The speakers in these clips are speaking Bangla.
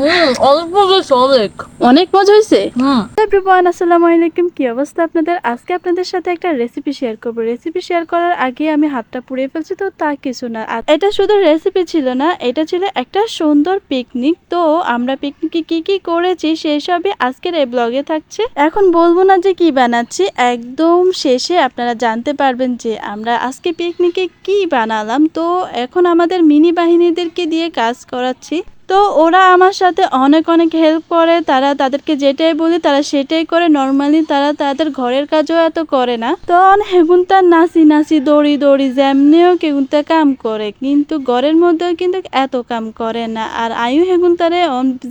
অনেক অনেক। মজা হয়েছে? এভরিওয়ান আসসালামু আলাইকুম কি অবস্থা আপনাদের? আজকে আপনাদের সাথে একটা রেসিপি শেয়ার করব। রেসিপি শেয়ার করার আগে আমি হাতটা পুড়িয়ে ফেলছি তো তা কিছু না। এটা শুধু রেসিপি ছিল না এটা ছিল একটা সুন্দর পিকনিক তো আমরা পিকনিকে কি কি করেছি সেই সবই আজকের এই ব্লগে থাকছে। এখন বলব না যে কি বানাচ্ছি একদম শেষে আপনারা জানতে পারবেন যে আমরা আজকে পিকনিকে কি বানালাম। তো এখন আমাদের মিনি বাহিনীদেরকে দিয়ে কাজ করাচ্ছি। তো ওরা আমার সাথে অনেক অনেক হেল্প করে। তারা তাদেরকে যেটাই বলি, তারা সেটাই করে। নর্মালি তারা তাদের ঘরের কাজও এত করে না। তো হেগুনতা নাচি নাচি, দৌড়ি দৌড়ি, যেমনিও কেগুনতা কাম করে। কিন্তু ঘরের মধ্যেও কিন্তু এত কাম করে না। আর আয়ু হেগুনতারে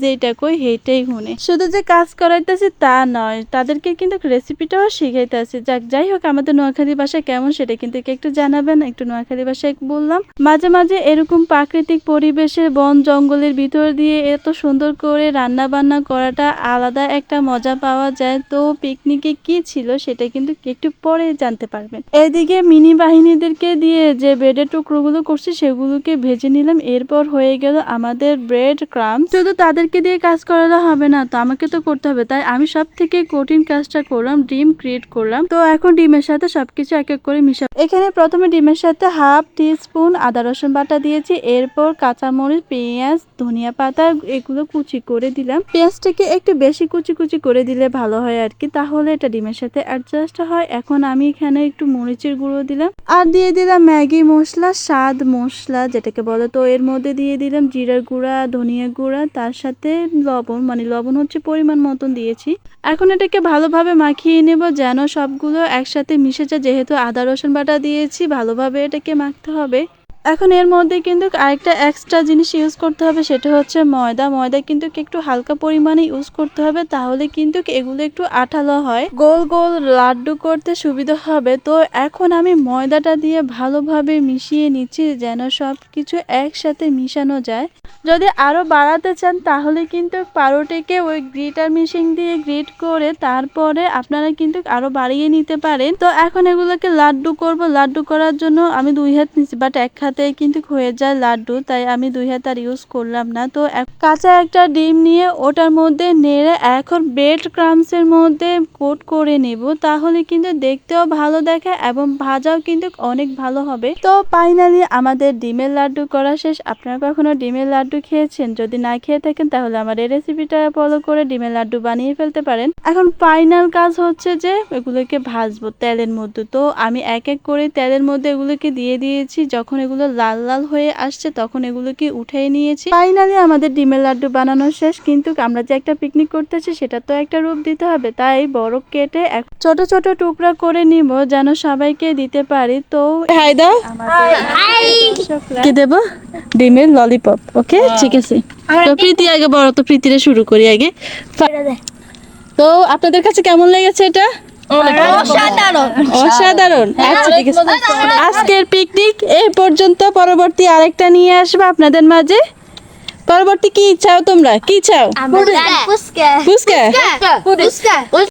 যেটা কই হেইটাই শুনে। শুধু যে কাজ করাইতেছি তা নয়, তাদেরকে কিন্তু রেসিপিটাও শিখাইতেছি। যাক, যাই হোক, আমাদের নোয়াখালী ভাষায় কেমন সেটা কিন্তু একটু জানাবেন। একটু নোয়াখালী ভাষায় বললাম। মাঝে মাঝে এরকম প্রাকৃতিক পরিবেশে বন, জঙ্গলের ভিতর দিয়ে এত সুন্দর করে রান্না বান্না করাটা আলাদা একটা মজা পাওয়া যায়। তো পিকনিকে কি ছিল সেটা কিন্তু একটু পরে জানতে পারবেন। এদিকে মিনি বাহিনীদেরকে দিয়ে যে ব্রেডের টুকরোগুলো করছি সেগুলোকে ভেজে নিলাম। এরপর হয়ে গেল আমাদের ব্রেড ক্রাম শুধু তাদেরকে দিয়ে কাজ করালে হবে না, তো আমাকে তো করতে হবে। তাই আমি সব থেকে কঠিন কাজটা করলাম, ডিম ক্রিয়েট করলাম। তো এখন ডিমের সাথে সবকিছু এক এক করে মিশা এখানে প্রথমে ডিমের সাথে হাফ টি স্পুন আদা রসুন বাটা দিয়েছি। এরপর কাঁচামরিচ, পেঁয়াজ, ধনিয়া পাতা এগুলো কুচি করে দিলাম। পেঁয়াজটাকে একটু বেশি কুচি কুচি করে দিলে ভালো হয় আর কি তাহলে এটা ডিমের সাথে অ্যাডজাস্ট হয়। এখন আমি এখানে একটু মরিচের গুঁড়ো দিলাম। আর দিয়ে দিলাম ম্যাগি মশলা, স্বাদ মশলা যেটাকে বলে। তো এর মধ্যে দিয়ে দিলাম জিরার গুঁড়া, ধনিয়া গুঁড়া, তার সাথে লবণ মানে লবণ হচ্ছে পরিমাণ মতন দিয়েছি। এখন এটাকে ভালোভাবে মাখিয়ে নেব যেন সবগুলো একসাথে মিশে যায়। যেহেতু আদা রসুন বাটা দিয়েছি, ভালোভাবে এটাকে মাখতে হবে। এখন এর মধ্যে কিন্তু আরেকটা এক্সট্রা জিনিস ইউজ করতে হবে, সেটা হচ্ছে ময়দা। ময়দা কিন্তু একটু হালকা পরিমাণে ইউজ করতে হবে, তাহলে কিন্তু এগুলো একটু আঠালো হয়। গোল গোল লাড্ডু করতে সুবিধা হবে। তো এখন আমি ময়দাটা দিয়ে ভালোভাবে মিশিয়ে নিচ্ছি, যেন সব কিছু একসাথে মিশানো যায়। যদি আরও বাড়াতে চান, তাহলে কিন্তু পাউরুটিকে ওই গ্রিটার মেশিন দিয়ে গ্রিট করে তারপরে আপনারা কিন্তু আরও বাড়িয়ে নিতে পারেন। তো এখন এগুলোকে লাড্ডু করব। লাড্ডু করার জন্য আমি দুই হাত নিচ্ছি বাট এক হাতে কিন্তু হয়ে যায় লাড্ডু, তাই আমি দুই হাত আর ইউজ করলাম না। তো কাঁচা একটা ডিম নিয়ে ওটার মধ্যে নেড়ে এখন ব্রেড ক্রামসের মধ্যে কোট করে নেব, তাহলে কিন্তু দেখতেও ভালো দেখে এবং ভাজাও কিন্তু অনেক ভালো হবে। তো ফাইনালি আমাদের ডিমের লাড্ডু করা শেষ। আপনারা কখনো ডিমের লাড্ডু খেয়েছেন যদি না খেয়ে থাকেন তাহলে আমার এই রেসিপিটা ফলো করে ডিমের লাড্ডু বানিয়ে ফেলতে পারেন। এখন ফাইনাল কাজ হচ্ছে যে এগুলোকে ভাজবো তেলের মধ্যে। তো আমি এক এক করে তেলের মধ্যে এগুলোকে দিয়ে দিয়েছি। যখন এগুলো লাল লাল হয়ে আসছে তখন এগুলোকে উঠিয়ে নিয়েছি। ফাইনালি আমাদের ডিমের লাড্ডু বানানো শেষ। কিন্তু আমরা যে একটা পিকনিক করতেছি সেটা তো একটা রূপ দিতে হবে। তাই বড় কেটে ছোট ছোট টুকরা করে নিব যেন সবাইকে দিতে পারি। তো হাই দাও কি দেব? ডিমের ললিপপ ওকে ঠিক আছে। তো প্রীতি আগে বড় তো প্রীতিরে শুরু করি আগে। তো আপনাদের কাছে কেমন লেগেছে এটা? অসাধারণ। আচ্ছা ঠিক আছে। আজকের পিকনিক এই পর্যন্ত পরবর্তী আরেকটা নিয়ে আসবে আপনাদের মাঝে। পরবর্তী কি চাও তোমরা? কি চাও. ফুচকা.